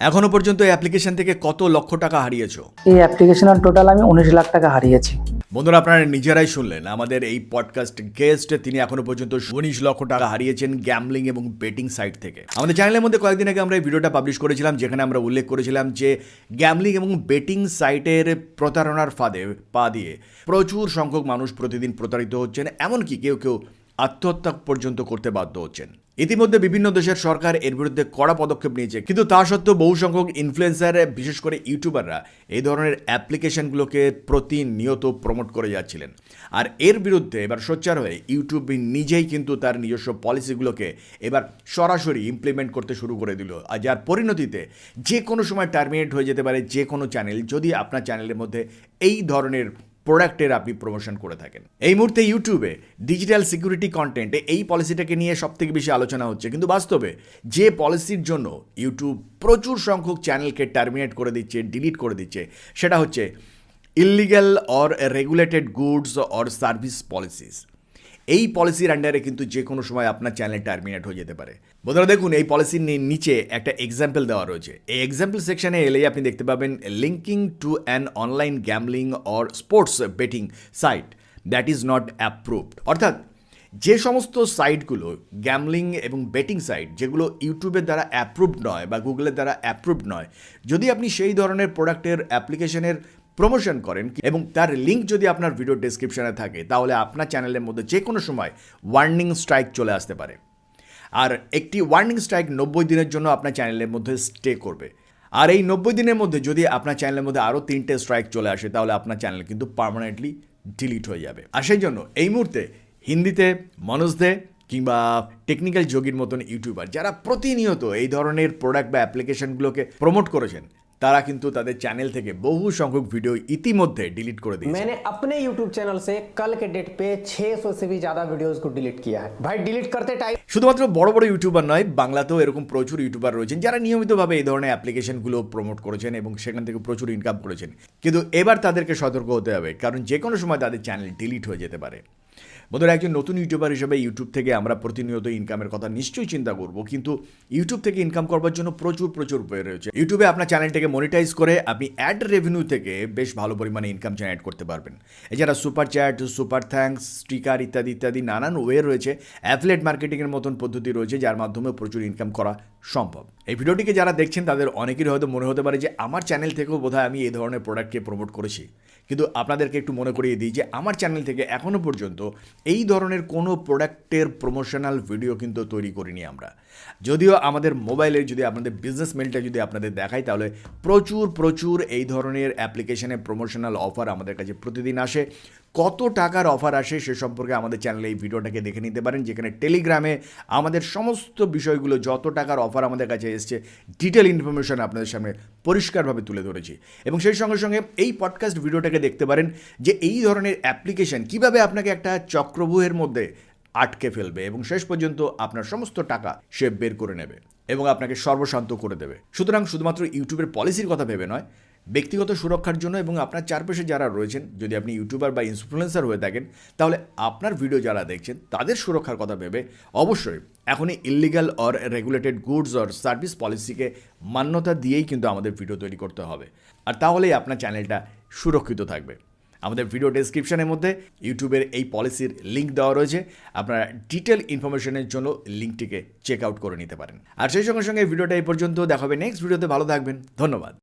এখনও পর্যন্ত এই অ্যাপ্লিকেশন থেকে কত লক্ষ টাকা হারিয়েছো? এই অ্যাপ্লিকেশনের টোটাল আমি উনিশ লাখ টাকা হারিয়েছি। বন্ধুরা আপনারা নিজেরাই শুনলেন আমাদের এই পডকাস্ট গেস্ট তিনি এখনও পর্যন্ত উনিশ লক্ষ টাকা হারিয়েছেন গ্যামলিং এবং বেটিং সাইট থেকে। আমাদের চ্যানেলের মধ্যে কয়েকদিন আগে আমরা এই ভিডিওটা পাবলিশ করেছিলাম যেখানে আমরা উল্লেখ করেছিলাম যে গ্যামলিং এবং বেটিং সাইটের প্রতারণার ফাঁদে পা দিয়ে প্রচুর সংখ্যক মানুষ প্রতিদিন প্রতারিত হচ্ছেন এমনকি কেউ কেউ আত্মহত্যা পর্যন্ত করতে বাধ্য হচ্ছেন। ইতিমধ্যে বিভিন্ন দেশের সরকার এর বিরুদ্ধে কড়া পদক্ষেপ নিয়েছে। কিন্তু তা সত্ত্বেও বহু সংখ্যক ইনফ্লুয়েন্সার বিশেষ করে ইউটিউবাররা এই ধরনের অ্যাপ্লিকেশনগুলোকে প্রতিনিয়ত প্রমোট করে যাচ্ছিলেন। আর এর বিরুদ্ধে এবার সোচ্চার হয়ে ইউটিউব নিজেই কিন্তু তার নিজস্ব পলিসিগুলোকে এবার সরাসরি ইমপ্লিমেন্ট করতে শুরু করে দিল। আর যার পরিণতিতে যে কোনো সময় টার্মিনেট হয়ে যেতে পারে যে কোনো চ্যানেল যদি আপনার চ্যানেলের মধ্যে এই ধরনের প্রোডাক্টের আপনি প্রমোশন করে থাকেন। এই মুহূর্তে ইউটিউবে ডিজিটাল সিকিউরিটি কন্টেন্টে এই পলিসিটাকে নিয়ে সব থেকে বেশি আলোচনা হচ্ছে। কিন্তু বাস্তবে যে পলিসির জন্য ইউটিউব প্রচুর সংখ্যক চ্যানেলকে টার্মিনেট করে দিচ্ছে ডিলিট করে দিচ্ছে, সেটা হচ্ছে illegal or regulated goods or service policies এই পলিসির আন্ডারে কিন্তু যে কোনো সময় আপনার চ্যানেল টার্মিনেট হয়ে যেতে পারে। বন্ধুরা দেখুন, এই পলিসির নিচে একটা এক্সাম্পল দেওয়া রয়েছে। এই এক্সাম্পল সেকশনে এলেই আপনি দেখতে পাবেন linking to an online gambling or sports betting site that is not approved অর্থাৎ যে সমস্ত সাইটগুলো গ্যামলিং এবং বেটিং সাইট যেগুলো ইউটিউবের দ্বারা অ্যাপ্রুভড নয় বা গুগলের দ্বারা অ্যাপ্রুভড নয়, যদি আপনি সেই ধরনের প্রোডাক্টের অ্যাপ্লিকেশনের প্রমোশন করেন এবং তার লিঙ্ক যদি আপনার ভিডিও ডেসক্রিপশনে থাকে, তাহলে আপনার চ্যানেলের মধ্যে যে কোনো সময় ওয়ার্নিং স্ট্রাইক চলে আসতে পারে। আর একটি ওয়ার্নিং স্ট্রাইক নব্বই দিনের জন্য আপনার চ্যানেলের মধ্যে স্টে করবে। আর এই নব্বই দিনের মধ্যে যদি আপনার চ্যানেলের মধ্যে আরও তিনটে স্ট্রাইক চলে আসে, তাহলে আপনার চ্যানেল কিন্তু পার্মানেন্টলি ডিলিট হয়ে যাবে। আর সেই জন্য এই মুহূর্তে হিন্দিতে, মনোজ দে কিংবা টেকনিক্যাল যোগীর মতন ইউটিউবার যারা প্রতিনিয়ত এই ধরনের প্রোডাক্ট বা অ্যাপ্লিকেশনগুলোকে প্রমোট করেছেন তারা কিন্তু তাদের চ্যানেল থেকে বহু সংখ্যক ভিডিও ইতিমধ্যে ডিলিট করে দিয়েছে मैंने अपने YouTube चैनल से कल के डेट पे 600 से भी ज्यादा वीडियोस को डिलीट किया है भाई डिलीट करते टाइम শুধুমাত্র বড় বড় ইউটিউবার নয় বাংলাতেও এরকম প্রচুর ইউটিউবার রয়েছেন যারা নিয়মিতভাবে এই ধরনের অ্যাপ্লিকেশনগুলো প্রমোট করেছেন এবং সেখান থেকে প্রচুর ইনকাম করেছেন কিন্তু এবার তাদেরকে সতর্ক হতে হবে কারণ যে কোনো সময় তাদের চ্যানেল ডিলিট হয়ে যেতে পারে বন্ধুরা, একজন নতুন ইউটিউবার হিসেবে ইউটিউব থেকে আমরা প্রতিনিয়ত ইনকামের কথা নিশ্চয়ই চিন্তা করব, কিন্তু ইউটিউব থেকে ইনকাম করবার জন্য প্রচুর প্রচুর উপায় রয়েছে। ইউটিউবে আপনার চ্যানেলটাকে মনিটাইজ করে আপনি অ্যাড রেভিনিউ থেকে বেশ ভালো পরিমাণে ইনকাম জেনারেট করতে পারবেন। এছাড়া super chat super thanks sticker ইত্যাদি ইত্যাদি নানান ওয়ে রয়েছে। অ্যাফলেট মার্কেটিংয়ের মতন পদ্ধতি রয়েছে, যার মাধ্যমে প্রচুর ইনকাম করা সম্ভব। এই ভিডিওটিকে যারা দেখছেন, তাদের অনেকেরই হয়তো মনে হতে পারে যে, আমার চ্যানেল থেকেও বোধহয় আমি এই ধরনের প্রোডাক্টকে প্রমোট করেছি। কিন্তু আপনাদেরকে একটু মনে করিয়ে দিই যে, আমার চ্যানেল থেকে এখনও পর্যন্ত এই ধরনের কোনো প্রোডাক্টের প্রমোশনাল ভিডিও কিন্তু তৈরি করিনি আমরা। যদিও আমাদের মোবাইলে যদি আপনাদের বিজনেস মেলটা যদি আপনাদের দেখাই, তাহলে প্রচুর প্রচুর এই ধরনের অ্যাপ্লিকেশানে প্রমোশনাল অফার আমাদের কাছে প্রতিদিন আসে। কত টাকার অফার আসে সে সম্পর্কে আমাদের চ্যানেলে এই ভিডিওটাকে দেখে নিতে পারেন, যেখানে টেলিগ্রামে আমাদের সমস্ত বিষয়গুলো, যত টাকার অফার আমাদের কাছে এসছে ডিটেল ইনফরমেশন আপনাদের সামনে পরিষ্কারভাবে তুলে ধরেছি। এবং সেই সঙ্গে সঙ্গে এই পডকাস্ট ভিডিওটাকে দেখতে পারেন যে এই ধরনের অ্যাপ্লিকেশন কীভাবে আপনাকে একটা চক্রব্যূহের মধ্যে আটকে ফেলবে এবং শেষ পর্যন্ত আপনার সমস্ত টাকা সে বের করে নেবে এবং আপনাকে সর্বশান্ত করে দেবে। সুতরাং শুধুমাত্র ইউটিউবের পলিসির কথা ভেবে নয় ব্যক্তিগত সুরক্ষার জন্য এবং আপনার চারপাশে যারা রয়েছেন, যদি আপনি ইউটিউবার বা ইনফ্লুয়েন্সার হয়ে থাকেন, তাহলে আপনার ভিডিও যারা দেখছেন, তাদের সুরক্ষার কথা ভেবে অবশ্যই এখনই illegal or regulated goods or service পলিসিকে মান্যতা দিয়েই কিন্তু আমাদের ভিডিও তৈরি করতে হবে। আর তাহলেই আপনার চ্যানেলটা সুরক্ষিত থাকবে। আমাদের ভিডিও ডেসক্রিপশনের মধ্যে ইউটিউবের এই পলিসির লিঙ্ক দেওয়া রয়েছে। আপনারা ডিটেল ইনফরমেশনের জন্য লিঙ্কটিকে চেক আউট করে নিতে পারেন। আর সেই সঙ্গে সঙ্গে ভিডিওটা এই পর্যন্ত দেখাবে। নেক্সট ভিডিওতে ভালো থাকবেন। ধন্যবাদ।